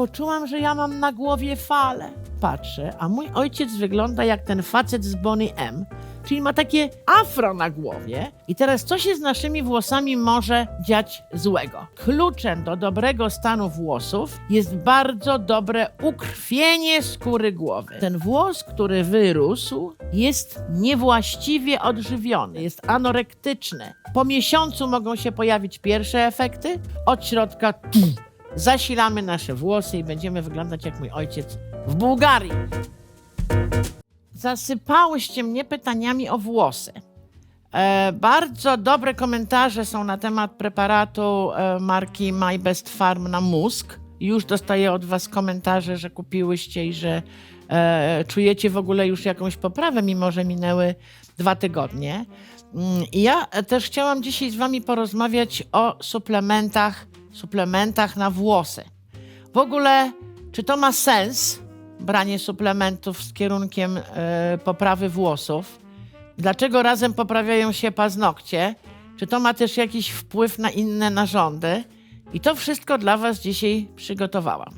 poczułam, że ja mam na głowie falę. Patrzę, a mój ojciec wygląda jak ten facet z Bonnie M. Czyli ma takie afro na głowie. I teraz co się z naszymi włosami może dziać złego? Kluczem do dobrego stanu włosów jest bardzo dobre ukrwienie skóry głowy. Ten włos, który wyrósł, jest niewłaściwie odżywiony, jest anorektyczny. Po miesiącu mogą się pojawić pierwsze efekty. Od środka zasilamy nasze włosy i będziemy wyglądać jak mój ojciec w Bułgarii. Zasypałyście mnie pytaniami o włosy. E, bardzo dobre komentarze są na temat preparatu e, marki My Best Farm na mózg. Już dostaję od Was komentarze, że kupiłyście i że e, czujecie w ogóle już jakąś poprawę, mimo że minęły dwa tygodnie. Mm, I ja też chciałam dzisiaj z Wami porozmawiać o suplementach, suplementach na włosy. W ogóle, czy to ma sens, branie suplementów z kierunkiem e, poprawy włosów? Dlaczego razem poprawiają się paznokcie? Czy to ma też jakiś wpływ na inne narządy? I to wszystko dla Was dzisiaj przygotowałam.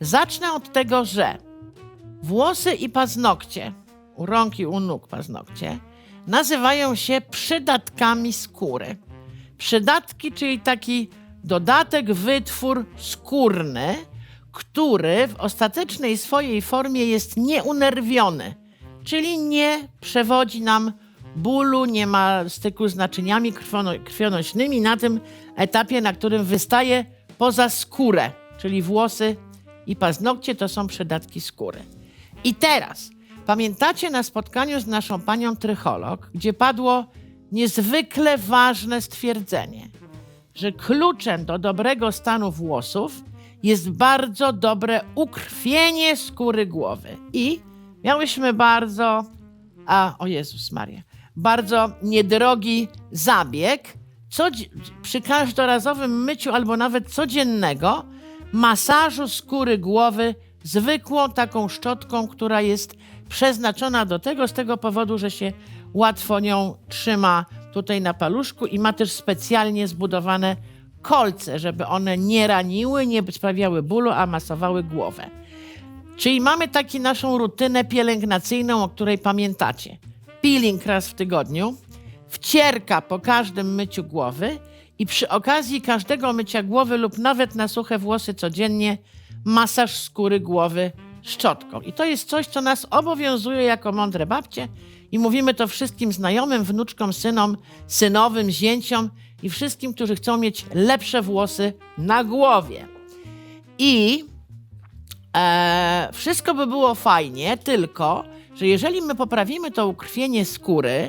Zacznę od tego, że włosy i paznokcie, u rąk i u nóg paznokcie, nazywają się przydatkami skóry. Przydatki, czyli taki dodatek, wytwór skórny, który w ostatecznej swojej formie jest nieunerwiony, czyli nie przewodzi nam bólu, nie ma styku z naczyniami krwionośnymi na tym etapie, na którym wystaje poza skórę, czyli włosy i paznokcie to są przydatki skóry. I teraz, pamiętacie na spotkaniu z naszą panią trycholog, gdzie padło niezwykle ważne stwierdzenie, że kluczem do dobrego stanu włosów jest bardzo dobre ukrwienie skóry głowy. I miałyśmy bardzo, a o Jezus Maria, bardzo niedrogi zabieg, co, przy każdorazowym myciu albo nawet codziennego masażu skóry głowy zwykłą taką szczotką, która jest przeznaczona do tego z tego powodu, że się łatwo nią trzyma tutaj na paluszku i ma też specjalnie zbudowane kolce, żeby one nie raniły, nie sprawiały bólu, a masowały głowę. Czyli mamy taką naszą rutynę pielęgnacyjną, o której pamiętacie. Peeling raz w tygodniu, wcierka po każdym myciu głowy i przy okazji każdego mycia głowy lub nawet na suche włosy codziennie masaż skóry głowy szczotką. I to jest coś, co nas obowiązuje jako mądre babcie i mówimy to wszystkim znajomym, wnuczkom, synom, synowym, zięciom i wszystkim, którzy chcą mieć lepsze włosy na głowie. I e, wszystko by było fajnie, tylko że jeżeli my poprawimy to ukrwienie skóry,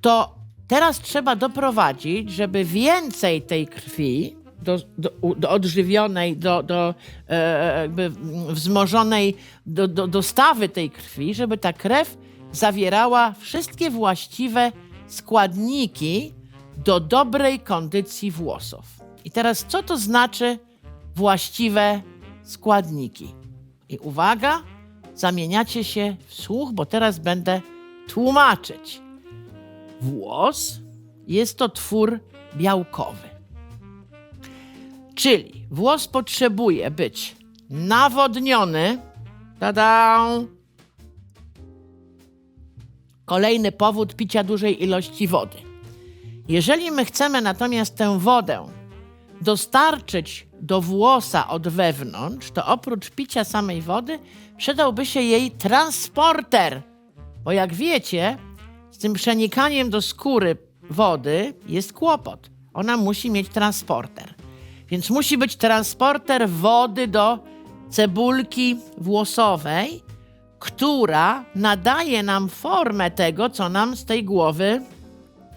to teraz trzeba doprowadzić, żeby więcej tej krwi do, do, do odżywionej, do, do e, jakby wzmożonej do, do dostawy tej krwi, żeby ta krew zawierała wszystkie właściwe składniki do dobrej kondycji włosów. I teraz co to znaczy właściwe składniki? I uwaga, zamieniacie się w słuch, bo teraz będę tłumaczyć. Włos jest to twór białkowy. Czyli włos potrzebuje być nawodniony. Tada! Kolejny powód picia dużej ilości wody. Jeżeli my chcemy natomiast tę wodę dostarczyć do włosa od wewnątrz, to oprócz picia samej wody przydałby się jej transporter. Bo jak wiecie, z tym przenikaniem do skóry wody jest kłopot. Ona musi mieć transporter. Więc musi być transporter wody do cebulki włosowej, która nadaje nam formę tego, co nam z tej głowy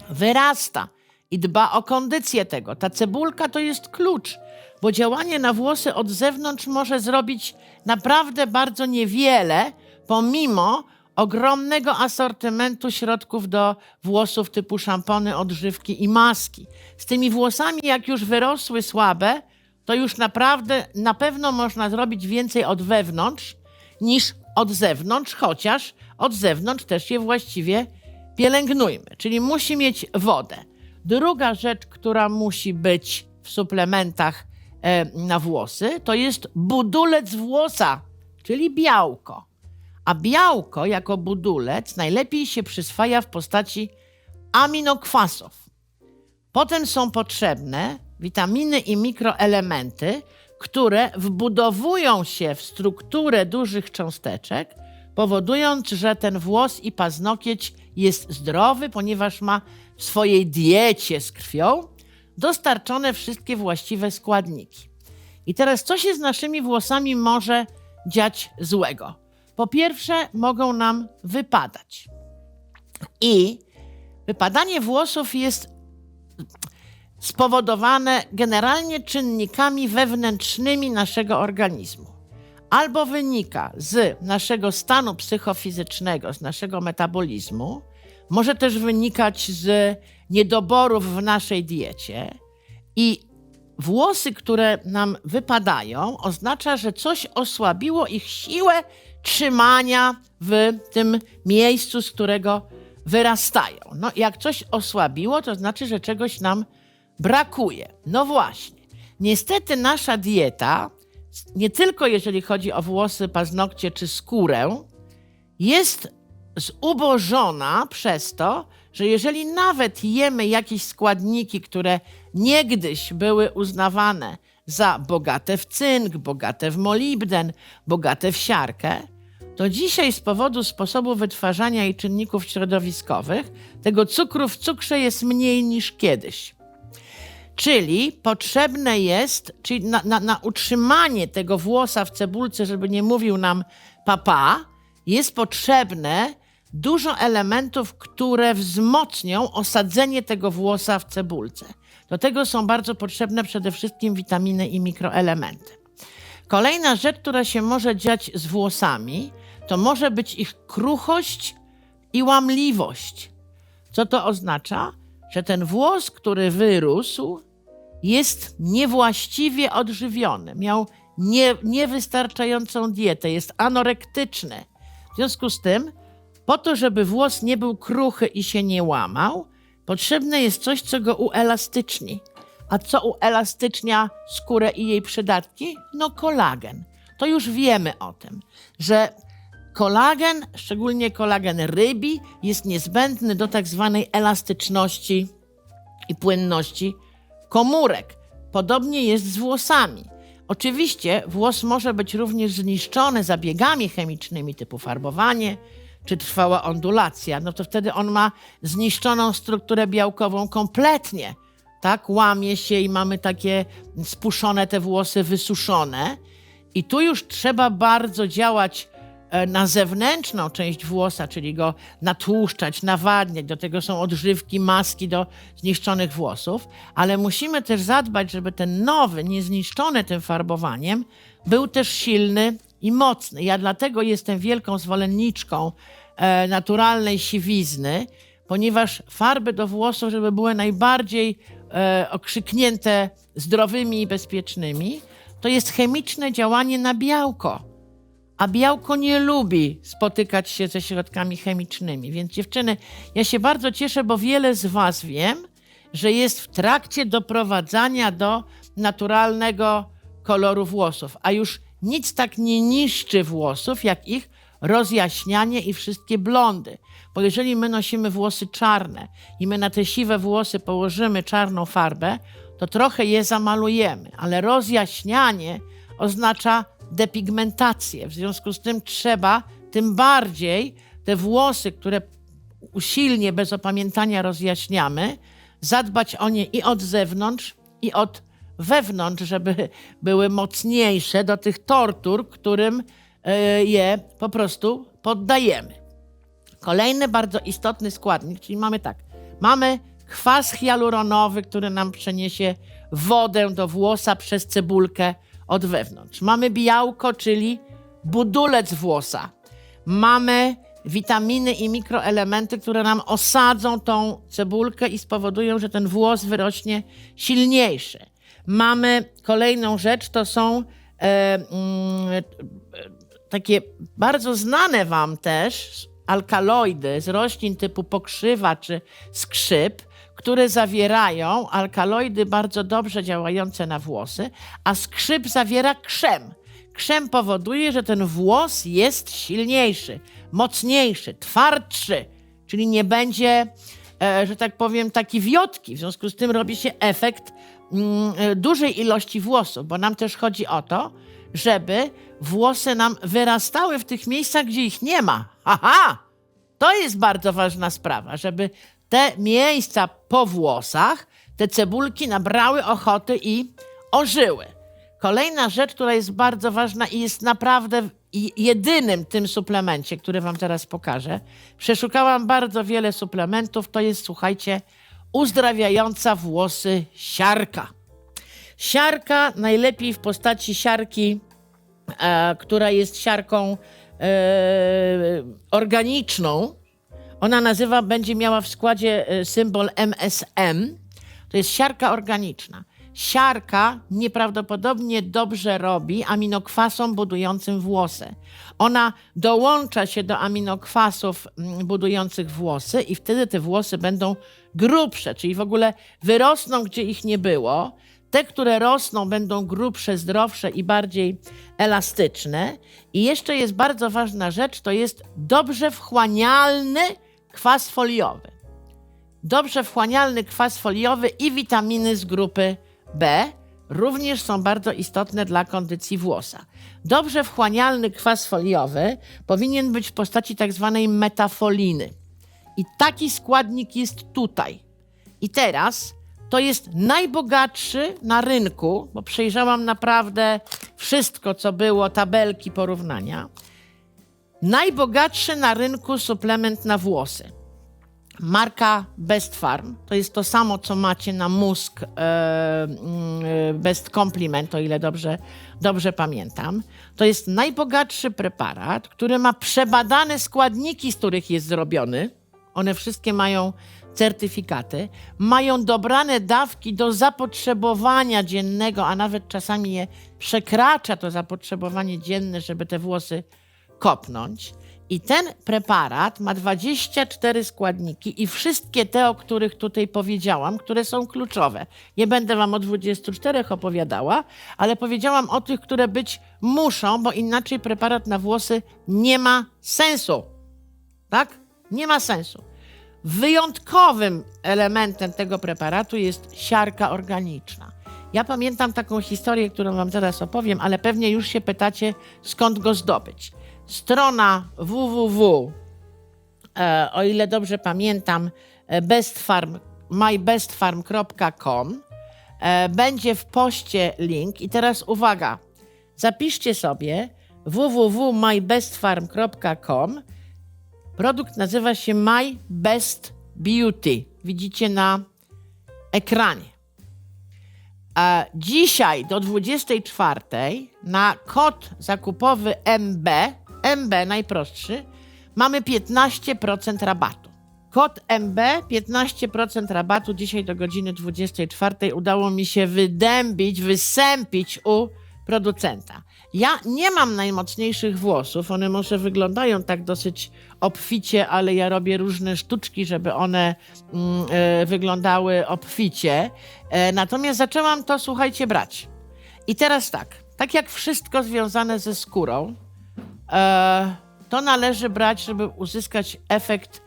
wyrasta i dba o kondycję tego. Ta cebulka to jest klucz, bo działanie na włosy od zewnątrz może zrobić naprawdę bardzo niewiele, pomimo ogromnego asortymentu środków do włosów typu szampony, odżywki i maski. Z tymi włosami, jak już wyrosły słabe, to już naprawdę na pewno można zrobić więcej od wewnątrz niż od zewnątrz, chociaż od zewnątrz też je właściwie pielęgnujmy. Czyli musi mieć wodę. Druga rzecz, która musi być w suplementach e, na włosy, to jest budulec włosa, czyli białko. A białko jako budulec najlepiej się przyswaja w postaci aminokwasów. Potem są potrzebne witaminy i mikroelementy, które wbudowują się w strukturę dużych cząsteczek, powodując, że ten włos i paznokieć jest zdrowy, ponieważ ma w swojej diecie z krwią dostarczone wszystkie właściwe składniki. I teraz, co się z naszymi włosami może dziać złego? Po pierwsze, mogą nam wypadać. I wypadanie włosów jest spowodowane generalnie czynnikami wewnętrznymi naszego organizmu. Albo wynika z naszego stanu psychofizycznego, z naszego metabolizmu, może też wynikać z niedoborów w naszej diecie i włosy, które nam wypadają, oznacza, że coś osłabiło ich siłę trzymania w tym miejscu, z którego wyrastają. No, jak coś osłabiło, to znaczy, że czegoś nam brakuje. No właśnie. Niestety nasza dieta, nie tylko jeżeli chodzi o włosy, paznokcie czy skórę, jest zubożona przez to, że jeżeli nawet jemy jakieś składniki, które niegdyś były uznawane za bogate w cynk, bogate w molibden, bogate w siarkę, to dzisiaj z powodu sposobu wytwarzania i czynników środowiskowych tego cukru w cukrze jest mniej niż kiedyś. Czyli potrzebne jest, czyli na, na, na, utrzymanie tego włosa w cebulce, żeby nie mówił nam papa, jest potrzebne dużo elementów, które wzmocnią osadzenie tego włosa w cebulce. Do tego są bardzo potrzebne przede wszystkim witaminy i mikroelementy. Kolejna rzecz, która się może dziać z włosami, to może być ich kruchość i łamliwość. Co to oznacza? Że ten włos, który wyrósł, jest niewłaściwie odżywiony, miał nie, niewystarczającą dietę, jest anorektyczny. W związku z tym, po to, żeby włos nie był kruchy i się nie łamał, potrzebne jest coś, co go uelastyczni. A co uelastycznia skórę i jej przydatki? No kolagen. To już wiemy o tym, że kolagen, szczególnie kolagen rybi, jest niezbędny do tak zwanej elastyczności i płynności komórek. Podobnie jest z włosami. Oczywiście włos może być również zniszczony zabiegami chemicznymi typu farbowanie czy trwała ondulacja, no to wtedy on ma zniszczoną strukturę białkową kompletnie. Tak, łamie się i mamy takie spuszczone te włosy, wysuszone. I tu już trzeba bardzo działać na zewnętrzną część włosa, czyli go natłuszczać, nawadniać. Do tego są odżywki, maski do zniszczonych włosów, ale musimy też zadbać, żeby ten nowy, niezniszczony tym farbowaniem, był też silny i mocny. Ja dlatego jestem wielką zwolenniczką e, naturalnej siwizny, ponieważ farby do włosów, żeby były najbardziej e, okrzyknięte zdrowymi i bezpiecznymi, to jest chemiczne działanie na białko a białko nie lubi spotykać się ze środkami chemicznymi. Więc dziewczyny, ja się bardzo cieszę, bo wiele z Was wiem, że jest w trakcie doprowadzania do naturalnego koloru włosów, a już nic tak nie niszczy włosów, jak ich rozjaśnianie i wszystkie blondy. Bo jeżeli my nosimy włosy czarne i my na te siwe włosy położymy czarną farbę, to trochę je zamalujemy, ale rozjaśnianie oznacza depigmentację. W związku z tym trzeba tym bardziej te włosy, które usilnie, bez opamiętania rozjaśniamy, zadbać o nie i od zewnątrz, i od wewnątrz, żeby były mocniejsze do tych tortur, którym e, je po prostu poddajemy. Kolejny bardzo istotny składnik, czyli mamy tak, mamy kwas hialuronowy, który nam przeniesie wodę do włosa przez cebulkę, od wewnątrz. Mamy białko, czyli budulec włosa. Mamy witaminy i mikroelementy, które nam osadzą tą cebulkę i spowodują, że ten włos wyrośnie silniejszy. Mamy kolejną rzecz, to są e, mm, takie bardzo znane Wam też alkaloidy z roślin typu pokrzywa czy skrzyp, które zawierają alkaloidy bardzo dobrze działające na włosy, a skrzyp zawiera krzem. Krzem powoduje, że ten włos jest silniejszy, mocniejszy, twardszy, czyli nie będzie, e, że tak powiem, taki wiotki. W związku z tym robi się efekt mm, dużej ilości włosów, bo nam też chodzi o to, żeby włosy nam wyrastały w tych miejscach, gdzie ich nie ma. Aha! To jest bardzo ważna sprawa, żeby te miejsca po włosach, te cebulki nabrały ochoty i ożyły. Kolejna rzecz, która jest bardzo ważna i jest naprawdę jedynym tym suplemencie, który Wam teraz pokażę. Przeszukałam bardzo wiele suplementów. To jest, słuchajcie, uzdrawiająca włosy siarka. Siarka najlepiej w postaci siarki, e, która jest siarką e, organiczną. Ona nazywa, będzie miała w składzie e, symbol MSM. To jest siarka organiczna. Siarka nieprawdopodobnie dobrze robi aminokwasom budującym włosy. Ona dołącza się do aminokwasów mm, budujących włosy i wtedy te włosy będą grubsze, czyli w ogóle wyrosną, gdzie ich nie było. Te, które rosną, będą grubsze, zdrowsze i bardziej elastyczne. I jeszcze jest bardzo ważna rzecz, to jest dobrze wchłanialny kwas foliowy. Dobrze wchłanialny kwas foliowy i witaminy z grupy B również są bardzo istotne dla kondycji włosa. Dobrze wchłanialny kwas foliowy powinien być w postaci tak zwanej metafoliny. I taki składnik jest tutaj. I teraz to jest najbogatszy na rynku, bo przejrzałam naprawdę wszystko, co było, tabelki porównania. Najbogatszy na rynku suplement na włosy. Marka Best Farm to jest to samo, co macie na mózg e, mm, e, Best Compliment, o ile dobrze, dobrze pamiętam. To jest najbogatszy preparat, który ma przebadane składniki, z których jest zrobiony. One wszystkie mają certyfikaty, mają dobrane dawki do zapotrzebowania dziennego, a nawet czasami je przekracza to zapotrzebowanie dzienne, żeby te włosy kopnąć. I ten preparat ma 24 składniki i wszystkie te, o których tutaj powiedziałam, które są kluczowe. Nie będę wam o 24 opowiadała, ale powiedziałam o tych, które być muszą, bo inaczej preparat na włosy nie ma sensu. Tak? Nie ma sensu. Wyjątkowym elementem tego preparatu jest siarka organiczna. Ja pamiętam taką historię, którą Wam teraz opowiem, ale pewnie już się pytacie, skąd go zdobyć. Strona www, e, o ile dobrze pamiętam, e, bestfarm, mybestfarm.com. E, będzie w poście link. I teraz uwaga, zapiszcie sobie www.mybestfarm.com Produkt nazywa się My Best Beauty. Widzicie na ekranie. Dzisiaj do 24 na kod zakupowy MB, MB najprostszy, mamy 15% rabatu. Kod MB 15% rabatu dzisiaj do godziny 24 udało mi się wydębić, wysępić u producenta. Ja nie mam najmocniejszych włosów, one może wyglądają tak dosyć obficie, ale ja robię różne sztuczki, żeby one mm, e, wyglądały obficie. E, natomiast zaczęłam to, słuchajcie, brać. I teraz tak, tak jak wszystko związane ze skórą, to należy brać, żeby uzyskać efekt.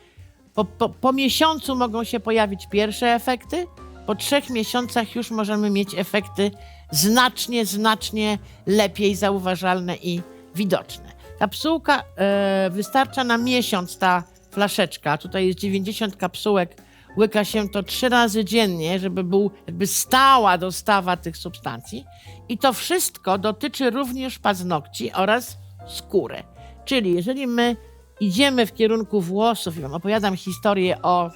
Po, po, po miesiącu mogą się pojawić pierwsze efekty, po trzech miesiącach już możemy mieć efekty znacznie, znacznie lepiej zauważalne i widoczne. Kapsułka e, wystarcza na miesiąc, ta flaszeczka. Tutaj jest 90 kapsułek. Łyka się to trzy razy dziennie, żeby był jakby stała dostawa tych substancji. I to wszystko dotyczy również paznokci oraz skóry. Czyli jeżeli my idziemy w kierunku włosów, i wam opowiadam historię o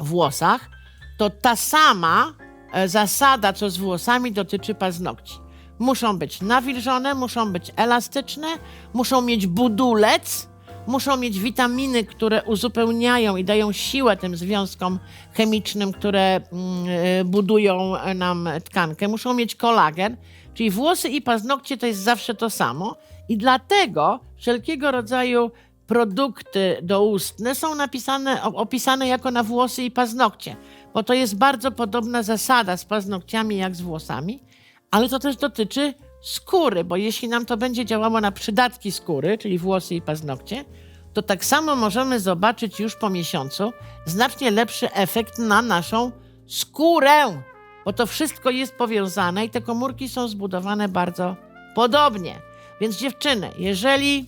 włosach, to ta sama e, zasada, co z włosami, dotyczy paznokci. Muszą być nawilżone, muszą być elastyczne, muszą mieć budulec, muszą mieć witaminy, które uzupełniają i dają siłę tym związkom chemicznym, które mm, e, budują nam tkankę. Muszą mieć kolagen, czyli włosy i paznokcie to jest zawsze to samo. I dlatego wszelkiego rodzaju produkty doustne są napisane, opisane jako na włosy i paznokcie, bo to jest bardzo podobna zasada z paznokciami jak z włosami, ale to też dotyczy skóry, bo jeśli nam to będzie działało na przydatki skóry, czyli włosy i paznokcie, to tak samo możemy zobaczyć już po miesiącu znacznie lepszy efekt na naszą skórę, bo to wszystko jest powiązane i te komórki są zbudowane bardzo podobnie. Więc dziewczyny, jeżeli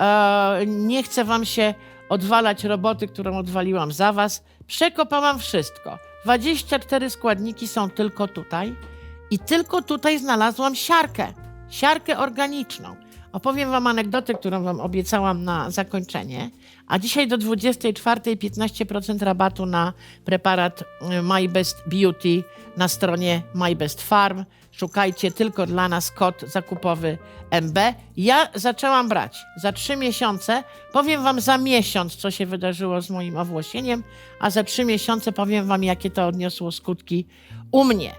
e, nie chce wam się odwalać roboty, którą odwaliłam za was, przekopałam wszystko. 24 składniki są tylko tutaj i tylko tutaj znalazłam siarkę, siarkę organiczną. Opowiem wam anegdotę, którą wam obiecałam na zakończenie. A dzisiaj do 24 15% rabatu na preparat y, My Best Beauty na stronie My Best Farm. Szukajcie tylko dla nas kod zakupowy MB. Ja zaczęłam brać za 3 miesiące. Powiem wam za miesiąc, co się wydarzyło z moim owłosieniem, a za 3 miesiące powiem wam, jakie to odniosło skutki u mnie.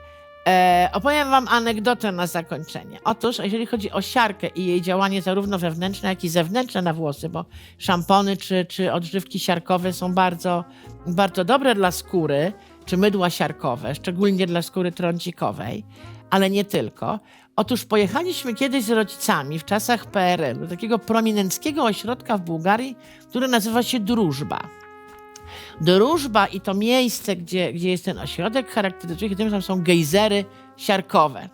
E, opowiem Wam anegdotę na zakończenie. Otóż, jeżeli chodzi o siarkę i jej działanie zarówno wewnętrzne, jak i zewnętrzne na włosy, bo szampony czy, czy odżywki siarkowe są bardzo, bardzo dobre dla skóry, czy mydła siarkowe, szczególnie dla skóry trądzikowej, ale nie tylko. Otóż pojechaliśmy kiedyś z rodzicami w czasach PRL do takiego prominenckiego ośrodka w Bułgarii, który nazywa się Drużba. Drużba i to miejsce, gdzie, gdzie jest ten ośrodek, charakteryzuje się tym, że tam są gejzery siarkowe.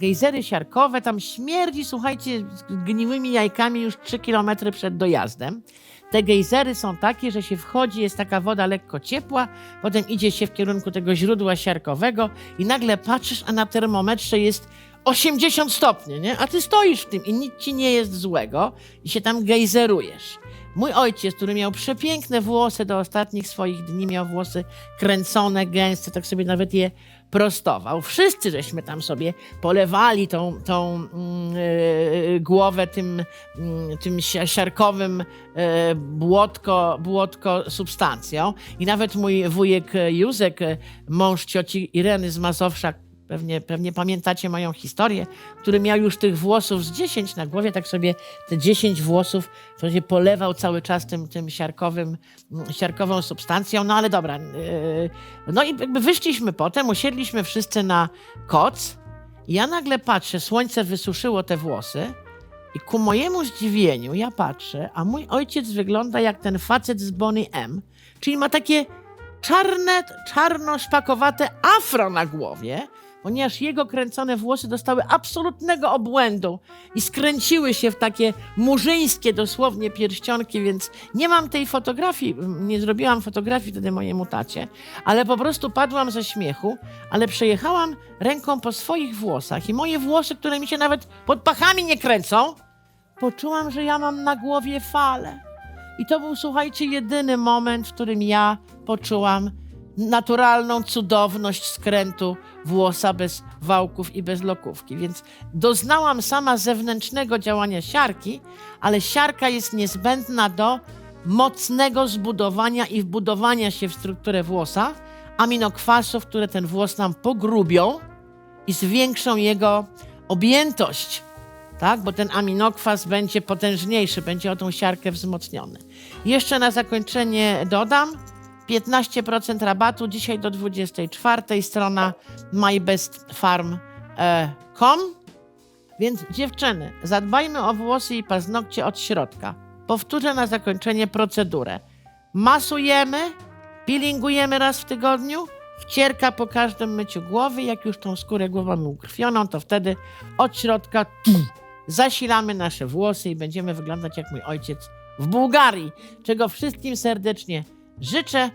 Gejzery siarkowe, tam śmierdzi, słuchajcie, z gniłymi jajkami już 3 km przed dojazdem. Te gejzery są takie, że się wchodzi, jest taka woda lekko ciepła, potem idzie się w kierunku tego źródła siarkowego i nagle patrzysz, a na termometrze jest 80 stopni, nie? A ty stoisz w tym i nic ci nie jest złego i się tam gejzerujesz. Mój ojciec, który miał przepiękne włosy do ostatnich swoich dni, miał włosy kręcone, gęste, tak sobie nawet je prostował. Wszyscy żeśmy tam sobie polewali tą, tą e, głowę tym, mm, tym si- siarkowym e, błotko, błotko substancją. I nawet mój wujek Józek, e, mąż cioci Ireny z Mazowsza, Pewnie, pewnie pamiętacie moją historię, który miał już tych włosów z 10 na głowie, tak sobie te 10 włosów to się polewał cały czas tym, tym siarkowym, siarkową substancją. No ale dobra. Yy, no i jakby wyszliśmy potem, usiedliśmy wszyscy na koc. Ja nagle patrzę, słońce wysuszyło te włosy. I ku mojemu zdziwieniu ja patrzę, a mój ojciec wygląda jak ten facet z Bonnie M, czyli ma takie czarne, czarno-szpakowate afro na głowie, ponieważ jego kręcone włosy dostały absolutnego obłędu i skręciły się w takie murzyńskie dosłownie pierścionki, więc nie mam tej fotografii, nie zrobiłam fotografii wtedy mojemu tacie, ale po prostu padłam ze śmiechu, ale przejechałam ręką po swoich włosach i moje włosy, które mi się nawet pod pachami nie kręcą, poczułam, że ja mam na głowie falę. I to był, słuchajcie, jedyny moment, w którym ja poczułam naturalną cudowność skrętu włosa bez wałków i bez lokówki. Więc doznałam sama zewnętrznego działania siarki, ale siarka jest niezbędna do mocnego zbudowania i wbudowania się w strukturę włosa aminokwasów, które ten włos nam pogrubią i zwiększą jego objętość tak? Bo ten aminokwas będzie potężniejszy, będzie o tą siarkę wzmocniony. Jeszcze na zakończenie dodam 15% rabatu dzisiaj do 24 strona mybestfarm.com. Więc dziewczyny, zadbajmy o włosy i paznokcie od środka. Powtórzę na zakończenie procedurę. Masujemy, peelingujemy raz w tygodniu, wcierka po każdym myciu głowy. Jak już tą skórę głową ukrwioną, to wtedy od środka zasilamy nasze włosy i będziemy wyglądać jak mój ojciec w Bułgarii, czego wszystkim serdecznie życzę.